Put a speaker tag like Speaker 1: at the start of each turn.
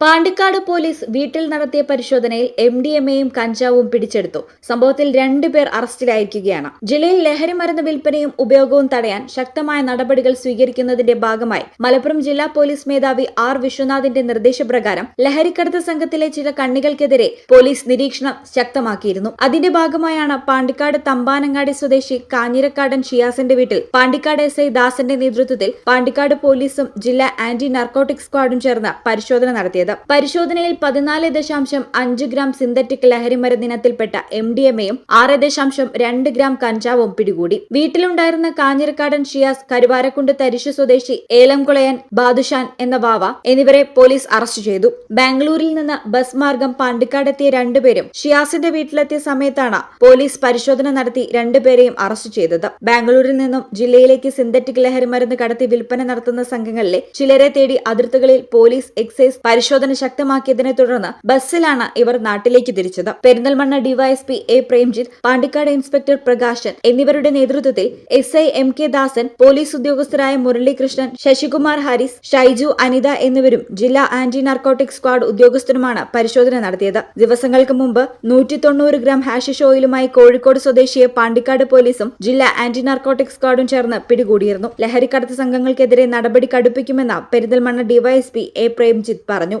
Speaker 1: Pandikkad police വീട്ടിൽ നടത്തിയ പരിശോധനയിൽ എം ഡി എം എയും കഞ്ചാവും പിടിച്ചെടുത്തു. സംഭവത്തിൽ രണ്ടുപേർ അറസ്റ്റിലായിരിക്കുകയാണ്. ജില്ലയിൽ ലഹരി മരുന്ന് വിൽപ്പനയും ഉപയോഗവും തടയാൻ ശക്തമായ നടപടികൾ സ്വീകരിക്കുന്നതിന്റെ ഭാഗമായി മലപ്പുറം ജില്ലാ പോലീസ് മേധാവി ആർ വിശ്വനാഥിന്റെ നിർദ്ദേശപ്രകാരം ലഹരിക്കടത്ത് സംഘത്തിലെ ചില കണ്ണികൾക്കെതിരെ പോലീസ് നിരീക്ഷണം ശക്തമാക്കിയിരുന്നു. അതിന്റെ ഭാഗമായാണ് പാണ്ടിക്കാട് തമ്പാനങ്ങാടി സ്വദേശി കാഞ്ഞിരക്കാടൻ ഷിയാസിന്റെ വീട്ടിൽ പാണ്ടിക്കാട് എസ് ഐ ദാസന്റെ നേതൃത്വത്തിൽ പാണ്ടിക്കാട് പോലീസും ജില്ലാ ആന്റി നർക്കോട്ടിക് സ്ക്വാഡും ചേർന്ന് പരിശോധന നടത്തിയത്. പരിശോധനയിൽ പതിനാല് ദശാംശം അഞ്ച് ഗ്രാം സിന്തറ്റിക് ലഹരിമരുന്നിനത്തിൽപ്പെട്ട എം ഡി എം എയും ആറ് ദശാംശം രണ്ട് ഗ്രാം കഞ്ചാവും പിടികൂടി. വീട്ടിലുണ്ടായിരുന്ന കാഞ്ഞിരക്കാടൻ ഷിയാസ് കരുവാരക്കുണ്ട് തരിശു സ്വദേശി ഏലംകുളയൻ ബാദുഷാൻ എന്ന വാവ എന്നിവരെ പോലീസ് അറസ്റ്റ് ചെയ്തു. ബാംഗ്ലൂരിൽ നിന്ന് ബസ് മാർഗം പാണ്ടിക്കാടെത്തിയ രണ്ടുപേരും ഷിയാസിന്റെ വീട്ടിലെത്തിയ സമയത്താണ് പോലീസ് പരിശോധന നടത്തി രണ്ടുപേരെയും അറസ്റ്റ് ചെയ്തത്. ബാംഗ്ലൂരിൽ നിന്നും ജില്ലയിലേക്ക് സിന്തറ്റിക് ലഹരിമരുന്ന് കടത്തി വിൽപ്പന നടത്തുന്ന സംഘങ്ങളിലെ ചിലരെ തേടി അതിർത്തികളിൽ പോലീസ് എക്സൈസ് പരിശോധന ശക്തമാക്കിയതിനെ തുടർന്ന് ബസ്സിലാണ് ഇവർ നാട്ടിലേക്ക് തിരിച്ചത്. Perinthalmanna DYSP A Premjith Pandikkad inspector Prakashan എന്നിവരുടെ നേതൃത്വത്തിൽ S I M K Dasan police ഉദ്യോഗസ്ഥരായ Muralikrishnan Sasikumar Haris Shaiju Anitha എന്നിവരും ജില്ലാ ആന്റി നാർക്കോട്ടിക് സ്ക്വാഡ് ഉദ്യോഗസ്ഥരുമാണ് പരിശോധന നടത്തിയത്. ദിവസങ്ങൾക്ക് മുമ്പ് നൂറ്റി തൊണ്ണൂറ് ഗ്രാം ഹാഷിഷ് ഓയിലുമായി കോഴിക്കോട് സ്വദേശിയെ പാണ്ടിക്കാട് പോലീസും ജില്ലാ ആന്റി നാർക്കോട്ടിക് സ്ക്വാഡും ചേർന്ന് പിടികൂടിയിരുന്നു. ലഹരിക്കടത്ത് സംഘങ്ങൾക്കെതിരെ നടപടി കടുപ്പിക്കുമെന്ന് പെരിന്തൽമണ്ണ ഡിവൈഎസ്പി എ പ്രേംജിത്ത് പറഞ്ഞു.